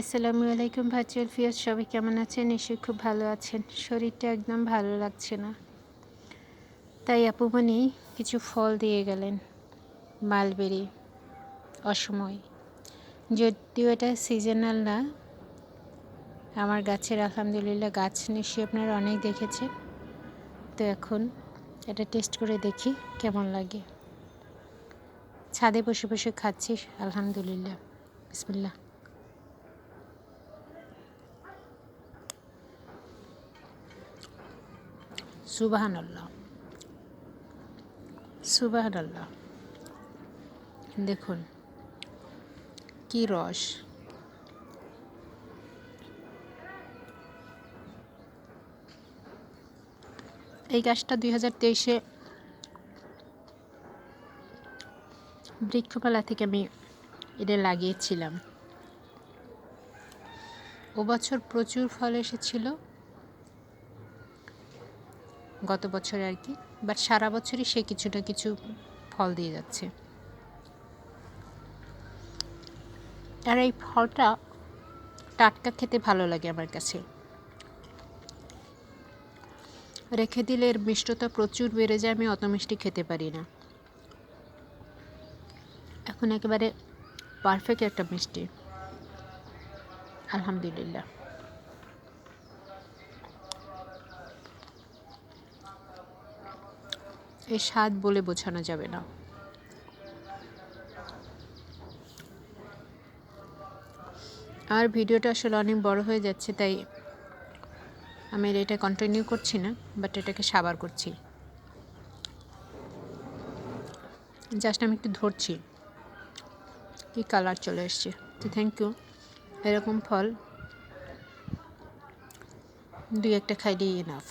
আসসালামু আলাইকুম virtual fear সবাই কেমন আছেন? নিশ্চয়ই খুব ভালো আছেন। শরীরটা একদম ভালো লাগছে না। তাই আপুমনি কিছু ফল দিয়ে গেলেন, মালবেরি, অসময়। যদিও এটা সিজনাল না, আমার গাছের আলহামদুলিল্লাহ গাছ নিশ্চয়ই আপনারা অনেক দেখেছেন। তো এখন এটা টেস্ট করে দেখি কেমন লাগে। ছাদে বসে বসে খাচ্ছি, আলহামদুলিল্লাহ। বিসমিল্লাহ। সুবাহান আল্লাহ সুবাহান আল্লাহ দেখুন, কি রস। এই গাছটা দুই হাজার তেইশে বৃক্ষপালা থেকে আমি এটা লাগিয়েছিলাম। ও বছর প্রচুর ফল এসেছিল। গত বছরে আর কি বাট সারা বছরই সে কিছু না কিছু ফল দিয়ে যাচ্ছে। আর এই ফলটা টাটকা খেতে ভালো লাগে আমার কাছে। রেখে দিলে এর মিষ্টতা প্রচুর বেড়ে যায়, আমি অত মিষ্টি খেতে পারি না। এখন একেবারে পারফেক্ট একটা মিষ্টি। আলহামদুলিল্লাহ। এর স্বাদ বলে বোঝানো যাবে না। আর ভিডিওটা আসলে অনেক বড় হয়ে যাচ্ছে, তাই আমি এটা কন্টিনিউ করছি না বাট এটাকে সাবার করছি। জাস্ট আমি একটু ধরছি কি কালার চলে এসছে। তো থ্যাংক ইউ এরকম ফল। দুই একটা খাই খাইলেই এনাফ